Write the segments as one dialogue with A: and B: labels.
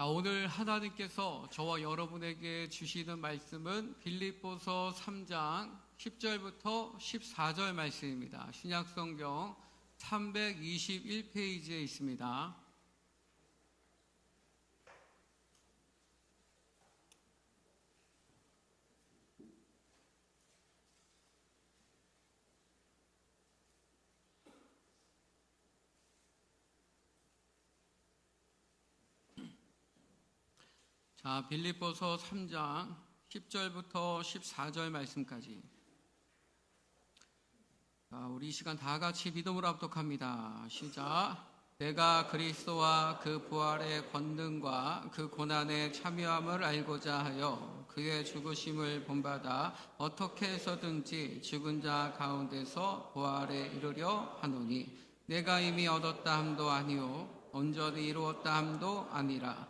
A: 자, 오늘 하나님께서 저와 여러분에게 주시는 말씀은 빌립보서 3장 10절부터 14절 말씀입니다. 신약성경 321페이지에 있습니다. 자, 빌립보서 3장 10절부터 14절 말씀까지. 자, 우리 이 시간 다 같이 믿음으로 합독합니다. 시작. 내가 그리스도와 그 부활의 권능과 그 고난의 참여함을 알고자 하여 그의 죽으심을 본받아 어떻게 해서든지 죽은 자 가운데서 부활에 이르려 하노니 내가 이미 얻었다 함도 아니요 온전히 이루었다 함도 아니라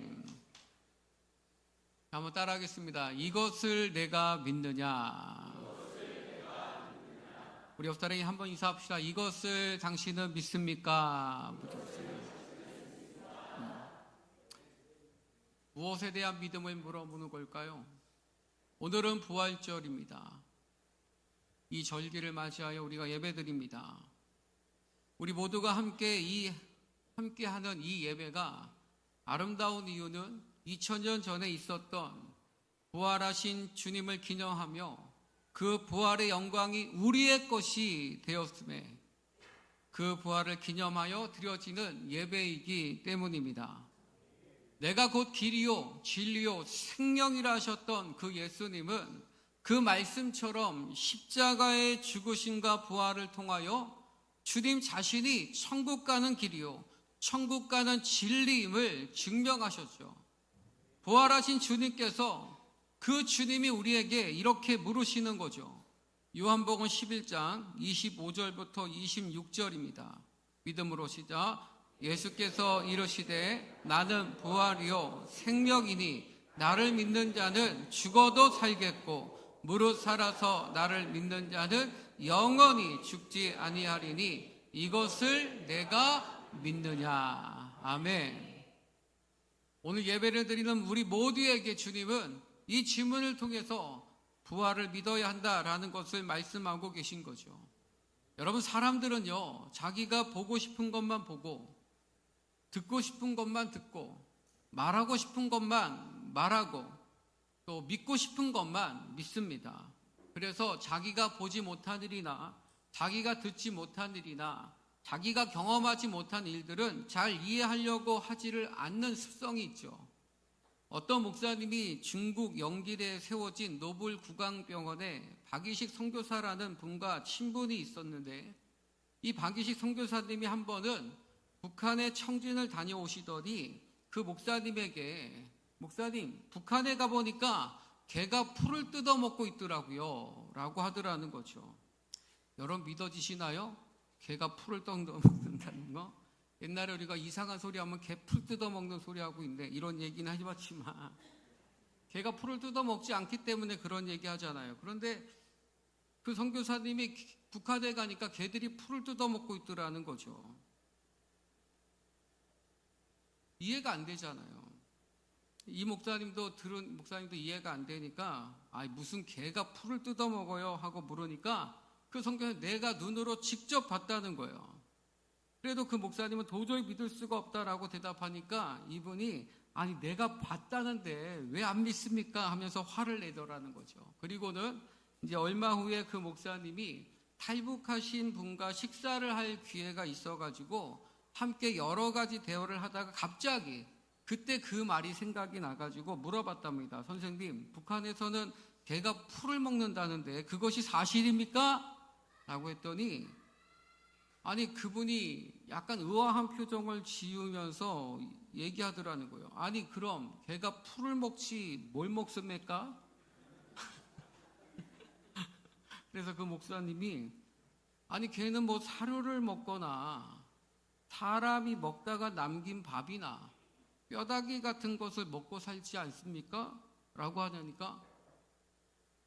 A: 한번 따라하겠습니다. 이것을 내가 믿느냐? 우리 옆 사람이 한번 인사합시다. 이것을 당신은 믿습니까? 음. 무엇에 대한 믿음을 물어보는 걸까요? 오늘은 부활절입니다. 이 절기를 맞이하여 우리가 예배드립니다. 우리 모두가 함께 이 함께하는 이 예배가 아름다운 이유는 2000년 전에 있었던 부활하신 주님을 기념하며 그 부활의 영광이 우리의 것이 되었음에 그 부활을 기념하여 드려지는 예배이기 때문입니다. 내가 곧 길이요, 진리요, 생명이라 하셨던 그 예수님은 그 말씀처럼 십자가의 죽으심과 부활을 통하여 주님 자신이 천국 가는 길이요, 천국 가는 진리임을 증명하셨죠. 부활하신 주님께서 그 주님이 우리에게 이렇게 물으시는 거죠. 요한복음 11장 25절부터 26절입니다. 믿음으로 시작. 예수께서 이르시되 나는 부활이요 생명이니 나를 믿는 자는 죽어도 살겠고 무릇 살아서 나를 믿는 자는 영원히 죽지 아니하리니 이것을 내가 믿느냐. 아멘. 오늘 예배를 드리는 우리 모두에게 주님은 이 질문을 통해서 부활을 믿어야 한다라는 것을 말씀하고 계신 거죠. 여러분, 사람들은요, 자기가 보고 싶은 것만 보고, 듣고 싶은 것만 듣고, 말하고 싶은 것만 말하고, 또 믿고 싶은 것만 믿습니다. 그래서 자기가 보지 못한 일이나, 자기가 듣지 못한 일이나, 자기가 경험하지 못한 일들은 잘 이해하려고 하지를 않는 습성이 있죠. 어떤 목사님이 중국 영길에 세워진 노블 구강병원에 박이식 선교사라는 분과 친분이 있었는데 이 박이식 선교사님이 한 번은 북한에 청진을 다녀오시더니 그 목사님에게 목사님 북한에 가보니까 개가 풀을 뜯어먹고 있더라고요 라고 하더라는 거죠 여러분 믿어지시나요? 개가 풀을 뜯어먹는다는 거 옛날에 우리가 이상한 소리 하면 개 풀 뜯어먹는 소리 하고 있는데 이런 얘기는 하지 마지만 개가 풀을 뜯어먹지 않기 때문에 그런 얘기 하잖아요. 그런데 그 선교사님이 북한에 가니까 개들이 풀을 뜯어먹고 있더라는 거죠. 이해가 안 되잖아요. 이 목사님도 들은 목사님도 이해가 안 되니까 아 무슨 개가 풀을 뜯어먹어요 하고 물으니까 그 성경에 내가 눈으로 직접 봤다는 거예요. 그래도 그 목사님은 도저히 믿을 수가 없다라고 대답하니까 이분이 아니 내가 봤다는데 왜 안 믿습니까 하면서 화를 내더라는 거죠. 그리고는 이제 얼마 후에 그 목사님이 탈북하신 분과 식사를 할 기회가 있어가지고 함께 여러 가지 대화를 하다가 갑자기 그때 그 말이 생각이 나가지고 물어봤답니다. 선생님, 북한에서는 개가 풀을 먹는다는데 그것이 사실입니까? 라고 했더니 아니 그분이 약간 의아한 표정을 지으면서 얘기하더라는 거예요. 아니 그럼 개가 풀을 먹지 뭘 먹습니까? 그래서 그 목사님이 아니 걔는 뭐 사료를 먹거나 사람이 먹다가 남긴 밥이나 뼈다귀 같은 것을 먹고 살지 않습니까? 라고 하냐니까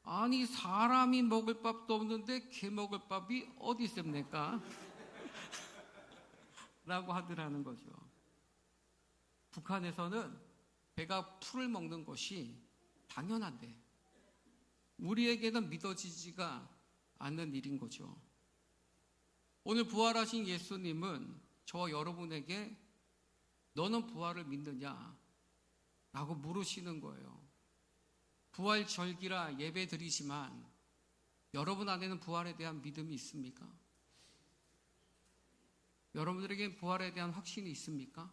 A: 아니 사람이 먹을 밥도 없는데 개 먹을 밥이 어디 있습니까? 라고 하더라는 거죠. 북한에서는 개가 풀을 먹는 것이 당연한데 우리에게는 믿어지지가 않는 일인 거죠. 오늘 부활하신 예수님은 저와 여러분에게 너는 부활을 믿느냐? 라고 물으시는 거예요. 부활 절기라 예배 드리지만 여러분 안에는 부활에 대한 믿음이 있습니까? 여러분들에게 부활에 대한 확신이 있습니까?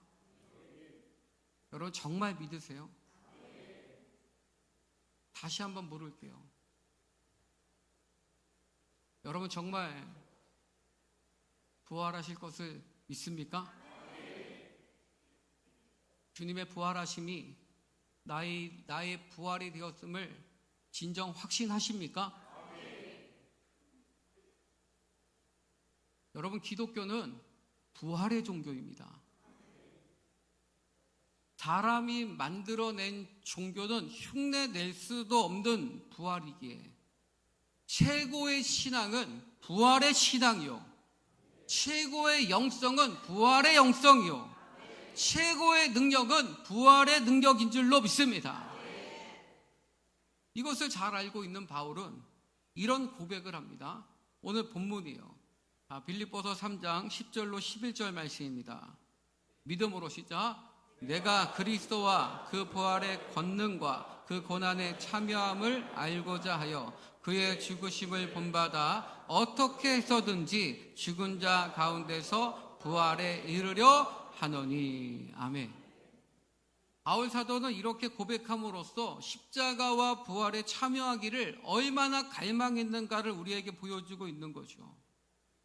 A: 여러분 정말 믿으세요? 다시 한번 물을게요. 여러분 정말 부활하실 것을 믿습니까? 주님의 부활하심이 나의, 나의 부활이 되었음을 진정 확신하십니까? 여러분, 기독교는 부활의 종교입니다. 사람이 만들어낸 종교는 흉내 낼 수도 없는 부활이기에 최고의 신앙은 부활의 신앙이요. 최고의 영성은 부활의 영성이요. 최고의 능력은 부활의 능력인 줄로 믿습니다. 이것을 잘 알고 있는 바울은 이런 고백을 합니다. 오늘 본문이에요. 아, 빌립보서 3장 10절로 11절 말씀입니다. 믿음으로 시작. 내가 그리스도와 그 부활의 권능과 그 고난에 참여함을 알고자 하여 그의 죽으심을 본받아 어떻게 해서든지 죽은 자 가운데서 부활에 이르려 하노니 아멘. 바울 사도는 이렇게 고백함으로써 십자가와 부활에 참여하기를 얼마나 갈망했는가를 우리에게 보여주고 있는 거죠.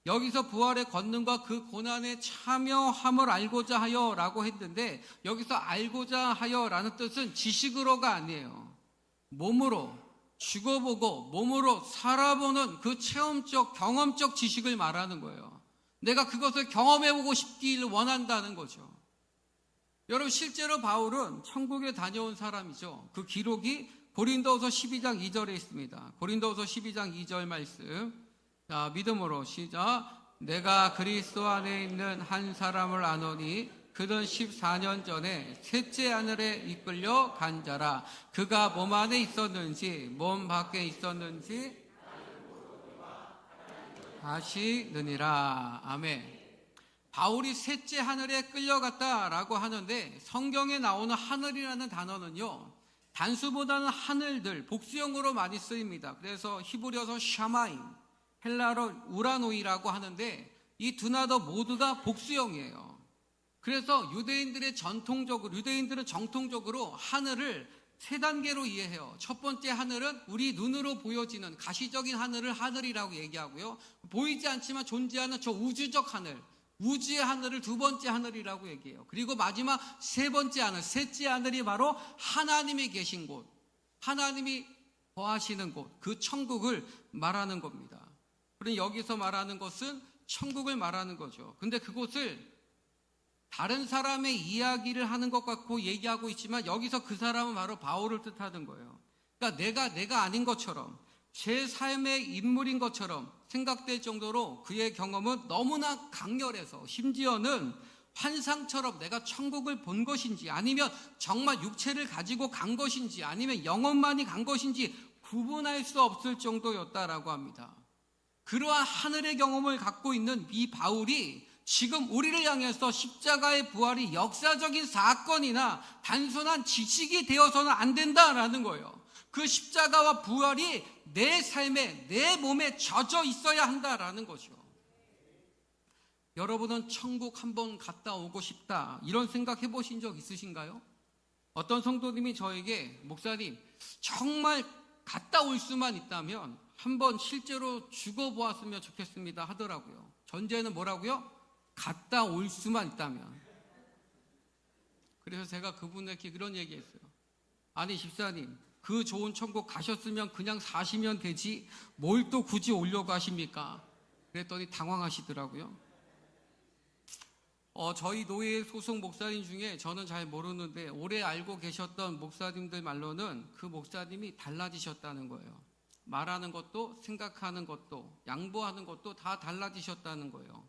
A: 여기서 부활의 권능과 그 고난에 참여함을 알고자 하여 라고 했는데 여기서 알고자 하여 라는 뜻은 지식으로가 아니에요. 몸으로 죽어보고 몸으로 살아보는 그 체험적 경험적 지식을 말하는 거예요. 내가 그것을 경험해보고 싶길 원한다는 거죠. 여러분 실제로 바울은 천국에 다녀온 사람이죠. 그 기록이 고린도후서 12장 2절에 있습니다. 고린도후서 12장 2절 말씀. 자, 믿음으로 시작. 내가 그리스도 안에 있는 한 사람을 아노니 그는 14년 전에 셋째 하늘에 이끌려 간 자라. 그가 몸 안에 있었는지 몸 밖에 있었는지 아시느니라. 아멘. 바울이 셋째 하늘에 끌려갔다라고 하는데 성경에 나오는 하늘이라는 단어는요. 단수보다는 하늘들 복수형으로 많이 쓰입니다. 그래서 히브리어서 샤마임, 헬라로 우라노이라고 하는데 이 두 나더 모두가 복수형이에요. 그래서 유대인들의 전통적으로 유대인들은 정통적으로 하늘을 세 단계로 이해해요. 첫 번째 하늘은 우리 눈으로 보여지는 가시적인 하늘을 하늘이라고 얘기하고요. 보이지 않지만 존재하는 저 우주적 하늘, 우주의 하늘을 두 번째 하늘이라고 얘기해요. 그리고 마지막 세 번째 하늘, 셋째 하늘이 바로 하나님이 계신 곳, 하나님이 거하시는 곳, 그 천국을 말하는 겁니다. 그럼 여기서 말하는 것은 천국을 말하는 거죠. 근데 그곳을 다른 사람의 이야기를 하는 것 같고 얘기하고 있지만 여기서 그 사람은 바로 바울을 뜻하는 거예요. 그러니까 내가 내가 아닌 것처럼 제 삶의 인물인 것처럼 생각될 정도로 그의 경험은 너무나 강렬해서 심지어는 환상처럼 내가 천국을 본 것인지 아니면 정말 육체를 가지고 간 것인지 아니면 영혼만이 간 것인지 구분할 수 없을 정도였다라고 합니다. 그러한 하늘의 경험을 갖고 있는 이 바울이 지금 우리를 향해서 십자가의 부활이 역사적인 사건이나 단순한 지식이 되어서는 안 된다라는 거예요. 그 십자가와 부활이 내 삶에, 내 몸에 젖어 있어야 한다라는 거죠. 여러분은 천국 한번 갔다 오고 싶다. 이런 생각 해보신 적 있으신가요? 어떤 성도님이 저에게, 목사님, 정말 갔다 올 수만 있다면 한번 실제로 죽어보았으면 좋겠습니다 하더라고요. 전제는 뭐라고요? 갔다 올 수만 있다면. 그래서 제가 그분에게 그런 얘기했어요. 아니 집사님, 그 좋은 천국 가셨으면 그냥 사시면 되지 뭘 또 굳이 오려고 하십니까? 그랬더니 당황하시더라고요. 어, 저희 노예 소속 목사님 중에 저는 잘 모르는데 오래 알고 계셨던 목사님들 말로는 그 목사님이 달라지셨다는 거예요. 말하는 것도 생각하는 것도 양보하는 것도 다 달라지셨다는 거예요.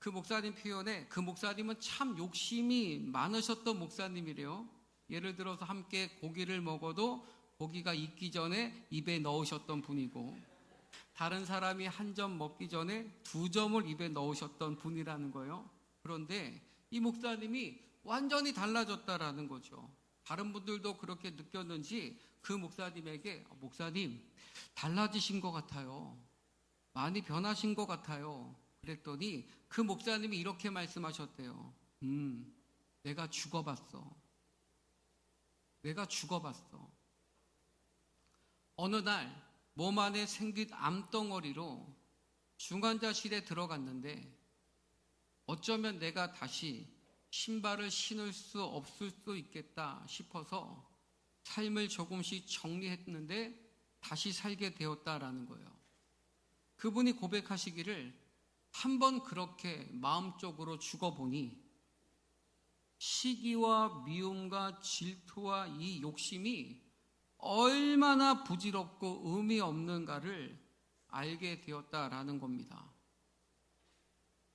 A: 그 목사님 표현에 그 목사님은 참 욕심이 많으셨던 목사님이래요. 예를 들어서 함께 고기를 먹어도 고기가 익기 전에 입에 넣으셨던 분이고 다른 사람이 한 점 먹기 전에 두 점을 입에 넣으셨던 분이라는 거예요. 그런데 이 목사님이 완전히 달라졌다라는 거죠. 다른 분들도 그렇게 느꼈는지 그 목사님에게 어, 목사님 달라지신 것 같아요. 많이 변하신 것 같아요. 그랬더니 그 목사님이 이렇게 말씀하셨대요. 음, 내가 죽어봤어. 내가 죽어봤어. 어느 날 몸 안에 생긴 암덩어리로 중환자실에 들어갔는데 어쩌면 내가 다시 신발을 신을 수 없을 수 있겠다 싶어서 삶을 조금씩 정리했는데 다시 살게 되었다라는 거예요. 그분이 고백하시기를 한번 그렇게 마음적으로 죽어보니 시기와 미움과 질투와 이 욕심이 얼마나 부질없고 의미 없는가를 알게 되었다라는 겁니다.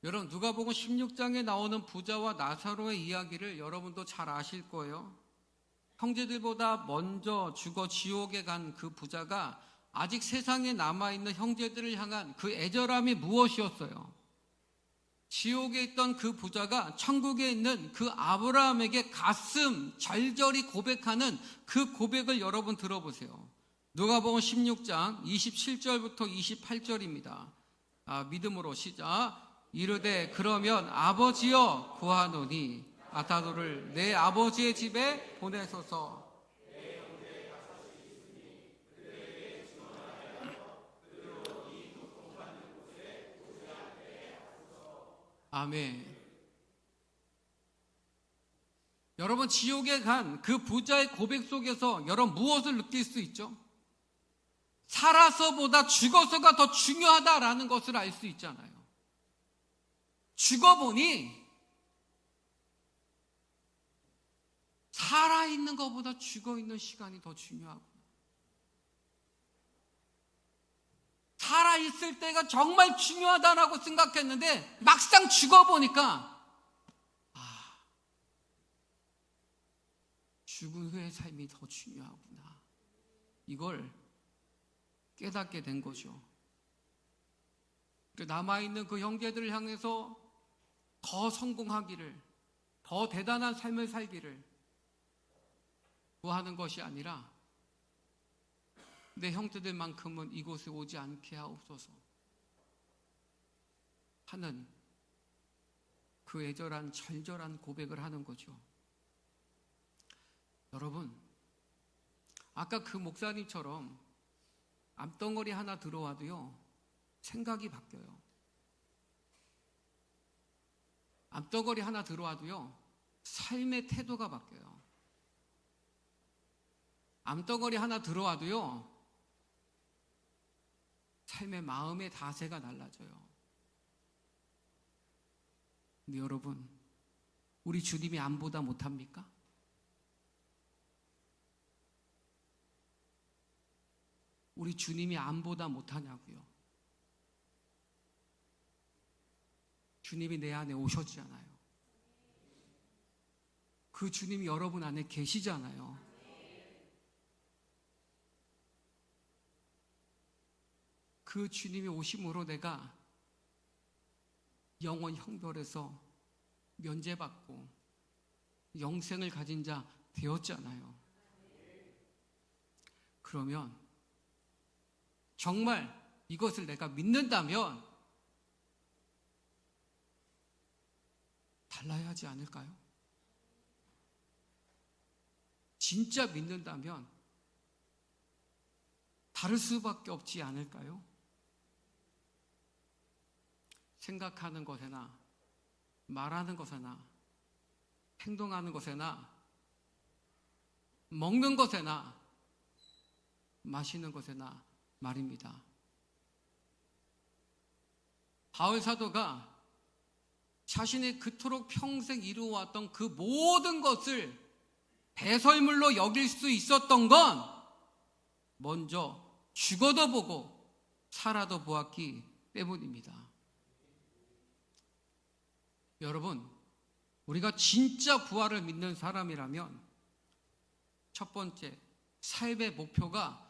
A: 여러분 누가복음 16장에 나오는 부자와 나사로의 이야기를 여러분도 잘 아실 거예요. 형제들보다 먼저 죽어 지옥에 간 그 부자가 아직 세상에 남아 있는 형제들을 향한 그 애절함이 무엇이었어요? 지옥에 있던 그 부자가 천국에 있는 그 아브라함에게 가슴 절절히 고백하는 그 고백을 여러분 들어보세요. 누가복음 16장 27절부터 28절입니다. 아, 믿음으로 시작. 이르되 그러면 아버지여 구하노니 아타도를 내 아버지의 집에 보내소서. 아멘. 여러분 지옥에 간 그 부자의 고백 속에서 여러분 무엇을 느낄 수 있죠? 살아서보다 죽어서가 더 중요하다라는 것을 알 수 있잖아요. 죽어보니 살아있는 것보다 죽어있는 시간이 더 중요하구 살아있을 때가 정말 중요하다라고 생각했는데 막상 죽어보니까 아, 죽은 후의 삶이 더 중요하구나. 이걸 깨닫게 된 거죠. 남아있는 그 형제들을 향해서 더 성공하기를, 더 대단한 삶을 살기를 구하는 것이 아니라 내 형제들만큼은 이곳에 오지 않게 하옵소서 하는 그 애절한 절절한 고백을 하는 거죠. 여러분, 아까 그 목사님처럼 암덩어리 하나 들어와도요, 생각이 바뀌어요. 암덩어리 하나 들어와도요, 삶의 태도가 바뀌어요. 암덩어리 하나 들어와도요, 삶의 마음의 다세가 달라져요. 근데 여러분, 우리 주님이 암보다 못합니까? 우리 주님이 암보다 못하냐고요. 주님이 내 안에 오셨잖아요. 그 주님이 여러분 안에 계시잖아요. 그 주님이 오심으로 내가 영원 형벌에서 면제받고 영생을 가진 자 되었잖아요. 그러면 정말 이것을 내가 믿는다면 달라야 하지 않을까요? 진짜 믿는다면 다를 수밖에 없지 않을까요? 생각하는 것에나 말하는 것에나 행동하는 것에나 먹는 것에나 마시는 것에나 말입니다. 바울 사도가 자신이 그토록 평생 이루어왔던 그 모든 것을 배설물로 여길 수 있었던 건 먼저 죽어도 보고 살아도 보았기 때문입니다. 여러분, 우리가 진짜 부활을 믿는 사람이라면 첫 번째, 삶의 목표가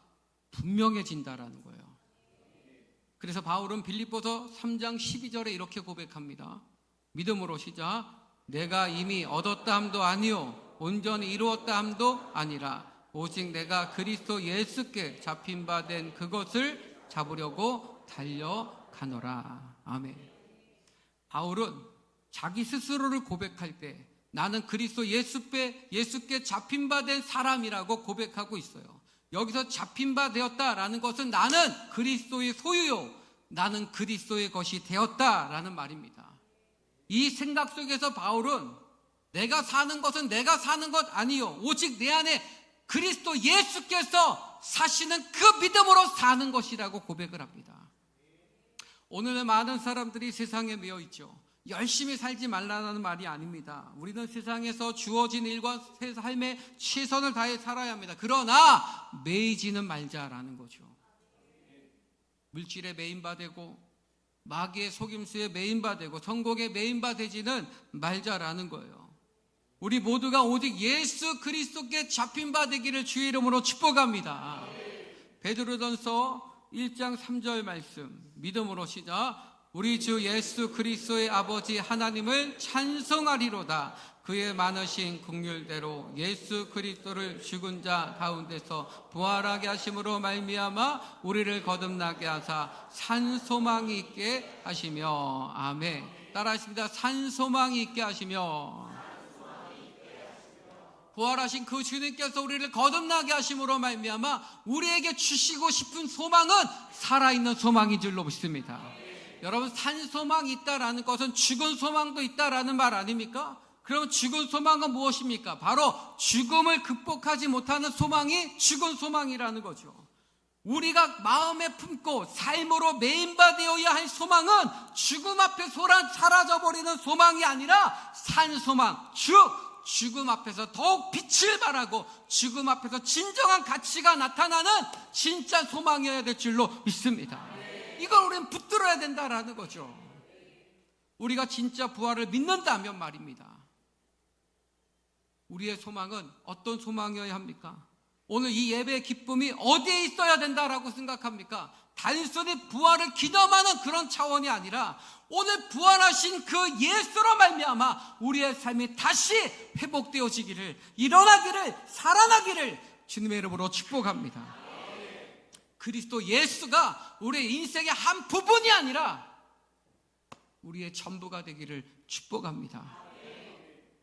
A: 분명해진다라는 거예요. 그래서 바울은 빌립보서 3장 12절에 이렇게 고백합니다. 믿음으로 시작. 내가 이미 얻었다 함도 아니요 온전히 이루었다 함도 아니라 오직 내가 그리스도 예수께 잡힌 바 된 그것을 잡으려고 달려가노라. 아멘. 바울은 자기 스스로를 고백할 때 나는 그리스도 예수께 예수께 잡힌 바 된 사람이라고 고백하고 있어요. 여기서 잡힌 바 되었다라는 것은 나는 그리스도의 소유요. 나는 그리스도의 것이 되었다라는 말입니다. 이 생각 속에서 바울은 내가 사는 것은 내가 사는 것 아니요. 오직 내 안에 그리스도 예수께서 사시는 그 믿음으로 사는 것이라고 고백을 합니다. 오늘은 많은 사람들이 세상에 매여 있죠. 열심히 살지 말라는 말이 아닙니다. 우리는 세상에서 주어진 일과 삶에 최선을 다해 살아야 합니다. 그러나 매이지는 말자라는 거죠. 물질에 매인바되고 마귀의 속임수에 매인바되고 성공에 매인바되지는 말자라는 거예요. 우리 모두가 오직 예수 그리스도께 잡힌 바 되기를 주의 이름으로 축복합니다. 베드로전서 1장 3절 말씀 믿음으로 시작 우리 주 예수 그리스도의 아버지 하나님을 찬송하리로다. 그의 많으신 국률대로 예수 그리스도를 죽은 자 가운데서 부활하게 하심으로 말미암아 우리를 거듭나게 하사 산 소망이 있게 하시며 아멘. 따라하십니다. 산 소망이 있게 하시며 부활하신 그 주님께서 우리를 거듭나게 하심으로 말미암아 우리에게 주시고 싶은 소망은 살아있는 소망인 줄로 믿습니다. 여러분 산 소망이 있다라는 것은 죽은 소망도 있다라는 말 아닙니까? 그럼 죽은 소망은 무엇입니까? 바로 죽음을 극복하지 못하는 소망이 죽은 소망이라는 거죠. 우리가 마음에 품고 삶으로 메인바되어야 할 소망은 죽음 앞에 소란 사라져버리는 소망이 아니라 산 소망, 즉 죽음 앞에서 더욱 빛을 발하고 죽음 앞에서 진정한 가치가 나타나는 진짜 소망이어야 될 줄로 믿습니다. 이걸 우리는 붙들어야 된다라는 거죠. 우리가 진짜 부활을 믿는다면 말입니다. 우리의 소망은 어떤 소망이어야 합니까? 오늘 이 예배의 기쁨이 어디에 있어야 된다라고 생각합니까? 단순히 부활을 기념하는 그런 차원이 아니라 오늘 부활하신 그 예수로 말미암아 우리의 삶이 다시 회복되어지기를 일어나기를 살아나기를 주님의 이름으로 축복합니다. 그리스도 예수가 우리의 인생의 한 부분이 아니라 우리의 전부가 되기를 축복합니다.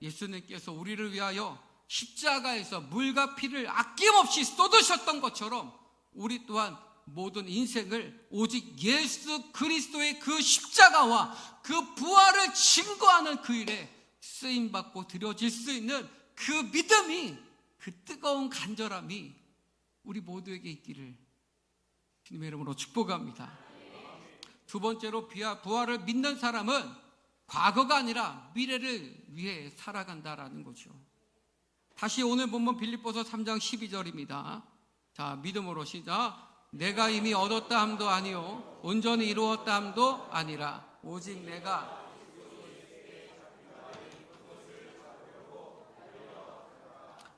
A: 예수님께서 우리를 위하여 십자가에서 물과 피를 아낌없이 쏟으셨던 것처럼 우리 또한 모든 인생을 오직 예수 그리스도의 그 십자가와 그 부활을 증거하는 그 일에 쓰임 받고 드려질 수 있는 그 믿음이 그 뜨거운 간절함이 우리 모두에게 있기를 주님의 이름으로 축복합니다. 두 번째로 부활을 믿는 사람은 과거가 아니라 미래를 위해 살아간다라는 거죠. 다시 오늘 본문 빌립보서 3장 12절입니다. 자, 믿음으로 시작. 내가 이미 얻었다 함도 아니요 온전히 이루었다 함도 아니라 오직 내가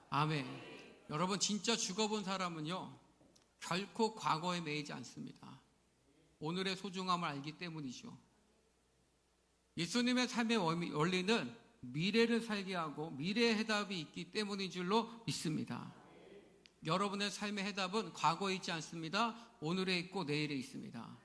A: 아멘. 여러분 진짜 죽어본 사람은요 결코 과거에 매이지 않습니다. 오늘의 소중함을 알기 때문이죠. 예수님의 삶의 원리는 미래를 살게 하고 미래의 해답이 있기 때문인 줄로 믿습니다. 여러분의 삶의 해답은 과거에 있지 않습니다. 오늘에 있고 내일에 있습니다.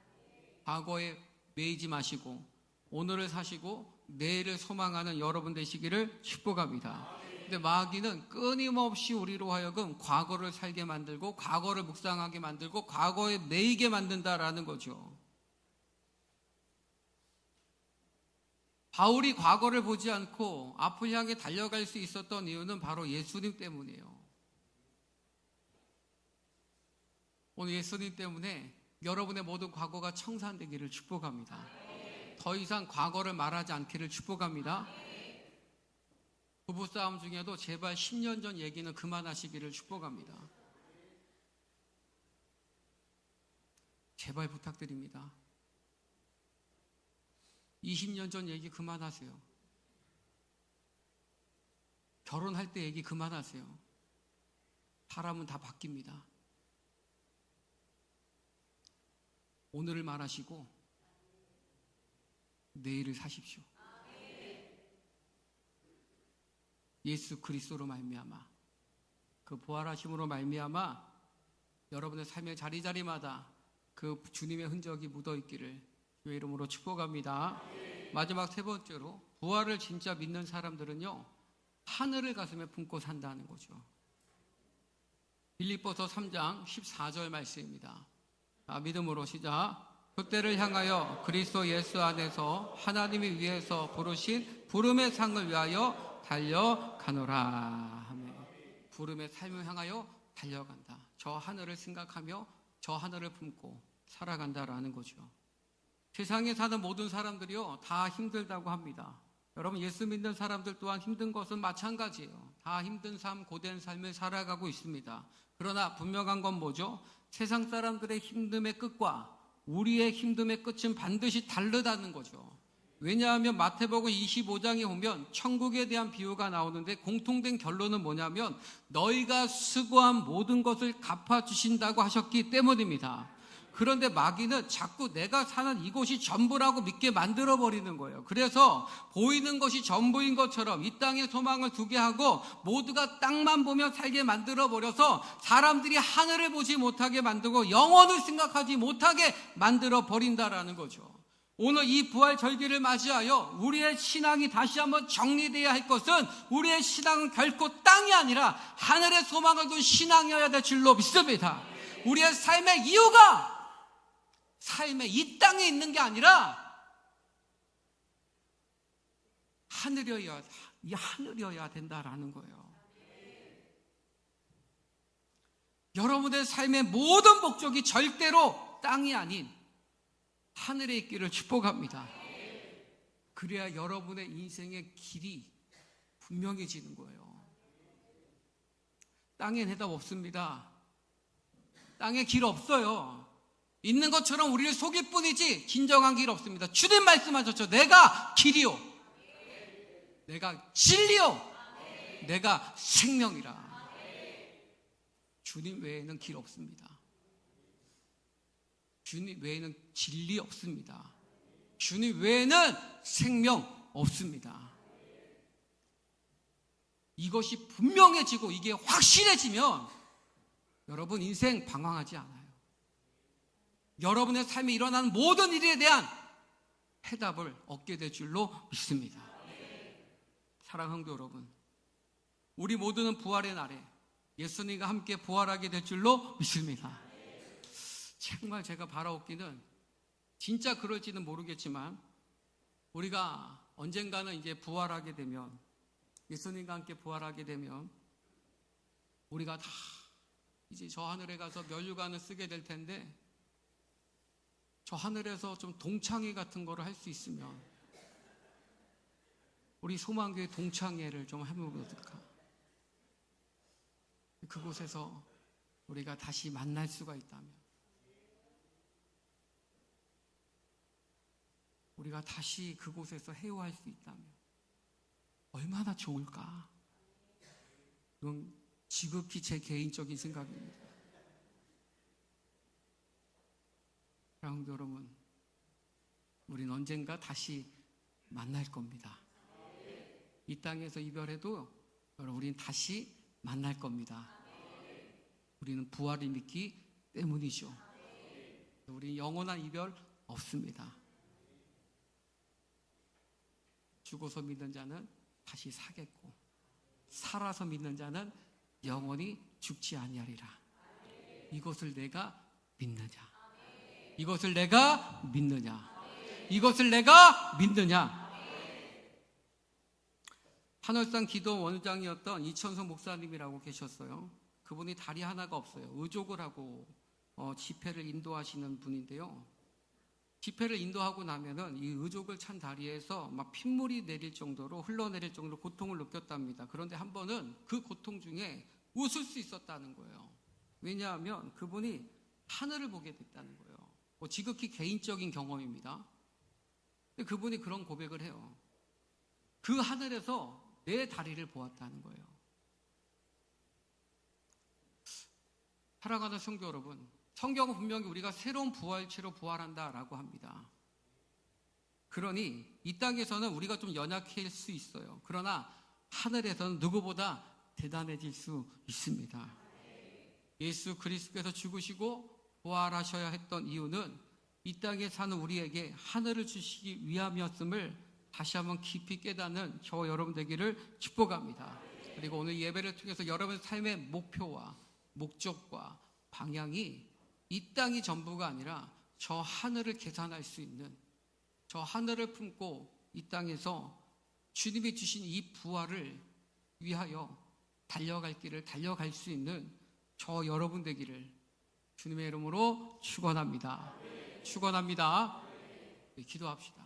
A: 과거에 매이지 마시고 오늘을 사시고 내일을 소망하는 여러분 되시기를 축복합니다. 근데 마귀는 끊임없이 우리로 하여금 과거를 살게 만들고 과거를 묵상하게 만들고 과거에 매이게 만든다라는 거죠. 바울이 과거를 보지 않고 앞을 향해 달려갈 수 있었던 이유는 바로 예수님 때문이에요. 오늘 예수님 때문에 여러분의 모든 과거가 청산되기를 축복합니다. 더 이상 과거를 말하지 않기를 축복합니다. 부부싸움 중에도 제발 10년 전 얘기는 그만하시기를 축복합니다. 제발 부탁드립니다. 20년 전 얘기 그만하세요. 결혼할 때 얘기 그만하세요. 사람은 다 바뀝니다. 오늘을 말하시고 내일을 사십시오. 예수 그리스도로 말미암아 그 부활하심으로 말미암아 여러분의 삶의 자리자리마다 그 주님의 흔적이 묻어 있기를 주의 이름으로 축복합니다. 마지막 세 번째로 부활을 진짜 믿는 사람들은요 하늘을 가슴에 품고 산다는 거죠. 빌립보서 3장 14절 말씀입니다. 자, 믿음으로 시작. 그때를 향하여 그리스도 예수 안에서 하나님이 위해서 부르신 부름의 상을 위하여 달려가노라. 아멘. 부름의 삶을 향하여 달려간다. 저 하늘을 생각하며 저 하늘을 품고 살아간다라는 거죠. 세상에 사는 모든 사람들이요 다 힘들다고 합니다. 여러분 예수 믿는 사람들 또한 힘든 것은 마찬가지예요. 다 힘든 삶, 고된 삶을 살아가고 있습니다. 그러나 분명한 건 뭐죠? 세상 사람들의 힘듦의 끝과 우리의 힘듦의 끝은 반드시 다르다는 거죠. 왜냐하면 마태복음 25장에 보면 천국에 대한 비유가 나오는데 공통된 결론은 뭐냐면 너희가 수고한 모든 것을 갚아 주신다고 하셨기 때문입니다. 그런데 마귀는 자꾸 내가 사는 이곳이 전부라고 믿게 만들어 버리는 거예요. 그래서 보이는 것이 전부인 것처럼 이 땅에 소망을 두게 하고 모두가 땅만 보며 살게 만들어 버려서 사람들이 하늘을 보지 못하게 만들고 영원을 생각하지 못하게 만들어 버린다라는 거죠. 오늘 이 부활 절기를 맞이하여 우리의 신앙이 다시 한번 정리되어야 할 것은 우리의 신앙은 결코 땅이 아니라 하늘의 소망을 둔 신앙이어야 될 줄로 믿습니다. 우리의 삶의 이유가 삶의 이 땅에 있는 게 아니라 하늘이어야 이 하늘이어야 된다라는 거예요. 여러분의 삶의 모든 목적이 절대로 땅이 아닌 하늘에 있기를 축복합니다. 그래야 여러분의 인생의 길이 분명해지는 거예요. 땅엔 해답 없습니다. 땅에 길 없어요. 있는 것처럼 우리를 속일 뿐이지 진정한 길 없습니다. 주님 말씀하셨죠. 내가 길이요. 내가 진리요. 내가 생명이라. 주님 외에는 길 없습니다. 주님 외에는 진리 없습니다. 주님 외에는 생명 없습니다. 이것이 분명해지고 이게 확실해지면 여러분 인생 방황하지 않아요. 여러분의 삶에 일어나는 모든 일에 대한 해답을 얻게 될 줄로 믿습니다. 사랑하는 여러분, 우리 모두는 부활의 날에 예수님과 함께 부활하게 될 줄로 믿습니다. 정말 제가 바라옵기는 진짜 그럴지는 모르겠지만 우리가 언젠가는 이제 부활하게 되면 예수님과 함께 부활하게 되면 우리가 다 이제 저 하늘에 가서 멸류관을 쓰게 될 텐데 저 하늘에서 좀 동창회 같은 거를 할 수 있으면 우리 소망교회 동창회를 좀 해보면 어떨까? 그곳에서 우리가 다시 만날 수가 있다면 우리가 다시 그곳에서 해오할 수 있다면 얼마나 좋을까? 이건 지극히 제 개인적인 생각입니다. 사랑하는 여러분, 우린 언젠가 다시 만날 겁니다. 이 땅에서 이별해도 여러분, 우린 다시 만날 겁니다. 우리는 부활을 믿기 때문이죠. 우리 영원한 이별 없습니다. 죽어서 믿는 자는 다시 사겠고 살아서 믿는 자는 영원히 죽지 아니하리라. 이것을 내가 믿느냐? 이것을 내가 믿느냐? 이것을 내가 믿느냐? 하늘산 기도 원장이었던 이천성 목사님이라고 계셨어요. 그분이 다리 하나가 없어요. 의족을 하고 어, 집회를 인도하시는 분인데요. 집회를 인도하고 나면은 이 의족을 찬 다리에서 막 핏물이 내릴 정도로 흘러내릴 정도로 고통을 느꼈답니다. 그런데 한 번은 그 고통 중에 웃을 수 있었다는 거예요. 왜냐하면 그분이 하늘을 보게 됐다는 거예요. 뭐 지극히 개인적인 경험입니다. 근데 그분이 그런 고백을 해요. 그 하늘에서 내 다리를 보았다는 거예요. 사랑하는 성도 여러분, 성경은 분명히 우리가 새로운 부활체로 부활한다라고 합니다. 그러니 이 땅에서는 우리가 좀 연약할 수 있어요. 그러나 하늘에서는 누구보다 대단해질 수 있습니다. 예수 그리스도께서 죽으시고 부활하셔야 했던 이유는 이 땅에 사는 우리에게 하늘을 주시기 위함이었음을 다시 한번 깊이 깨닫는 저와 여러분 되기를 축복합니다. 그리고 오늘 예배를 통해서 여러분의 삶의 목표와 목적과 방향이 이 땅이 전부가 아니라 저 하늘을 계산할 수 있는 저 하늘을 품고 이 땅에서 주님이 주신 이 부활을 위하여 달려갈 길을 달려갈 수 있는 저 여러분 되기를 주님의 이름으로 축원합니다. 축원합니다. 네, 기도합시다.